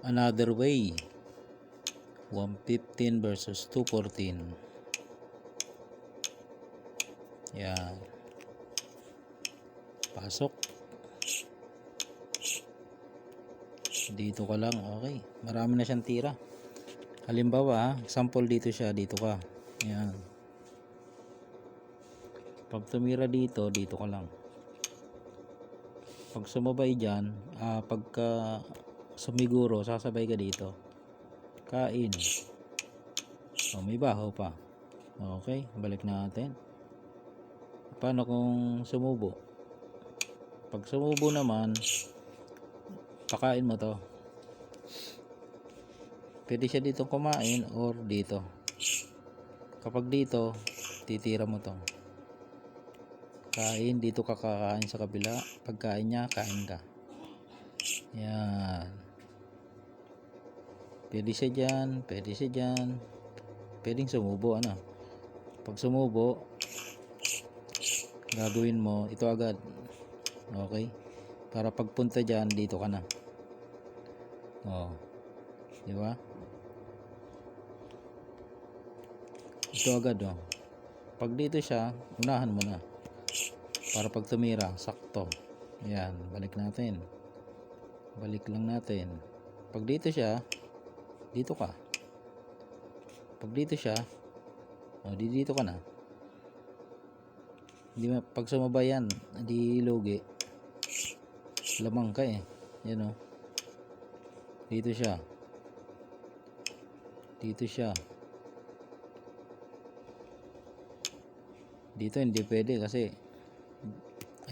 Another way. 115 versus 214. Yan. Pasok. Dito ka lang. Okay. Marami na siyang tira. Halimbawa, sample dito siya. Dito ka. Yan. Pag tumira dito, dito ka lang. Pag sumabay dyan, ah, pagka sumiguro, sasabay ka dito. Kain. Oh, may baho pa. Okay, balik natin. Paano kung sumubo? Pag sumubo naman, pakain mo to. Pwede siya dito kumain or dito. Kapag dito, titira mo to. Kain, dito ka kakain sa kabila. Pagkain niya, kain ka. Yan. Pwede siya dyan, pwede siya dyan. Pwedeng sumubo, ano. Pag sumubo, gagawin mo, ito agad. Okay? Para pagpunta dyan, dito ka na. Oh. Di ba? Ito agad, oh. Pag dito siya, unahan mo na. Para pag tumira, sakto. Ayan, balik natin. Balik lang natin. Pag dito siya, dito ka. Pag dito siya, oh, di dito ka na. Ma, pag sumabay yan, di lugi. Lamang ka eh. Yan oh. Dito siya. Dito siya. Dito hindi pwede kasi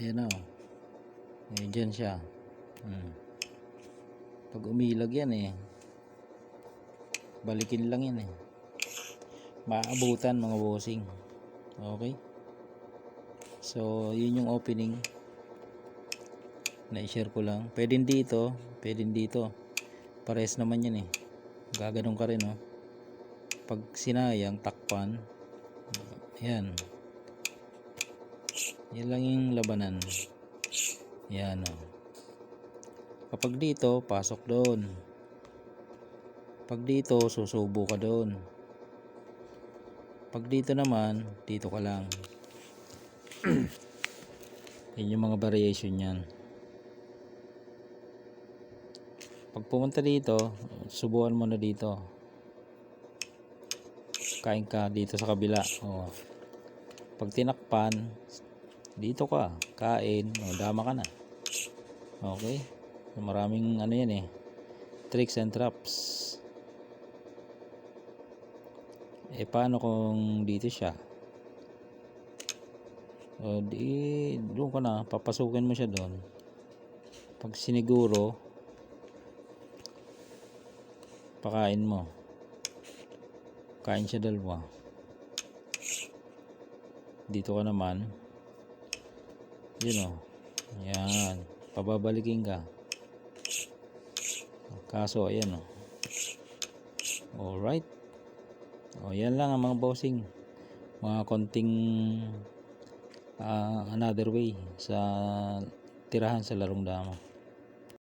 ayan oh. Ayan dyan siya. Hmm. Pag umilag yan eh. Balikin lang yan eh. Maabutan mga bossing. Okay? So, yun yung opening. Na-share ko lang. Pwede dito. Pwede dito. Pares naman yan eh. Gaganong ka rin oh. Pag sinayang, takpan. Ayan. Yan lang yung labanan. Yan oh. Kapag dito, pasok doon. Pag dito, susubo ka doon. Pag dito naman, dito ka lang. Yan yung mga variation yan. Pag pumunta dito, subukan mo na dito. Kain ka dito sa kabila. Oh. Pag tinakpan, dito ka. Kain. O, dama ka na. Okay. So, maraming ano yan eh. Tricks and traps. Eh, paano kung dito siya? O, di, doon ka na. Papasukin mo siya doon. Pag siniguro, pakain mo. Kain siya dalawa. Dito ka naman. Yun o. Yan. Pababalikin ka. Kaso, ayan o. Alright. O, yan lang ang mga bossing. Mga konting ah, another way sa tirahan sa larong damo.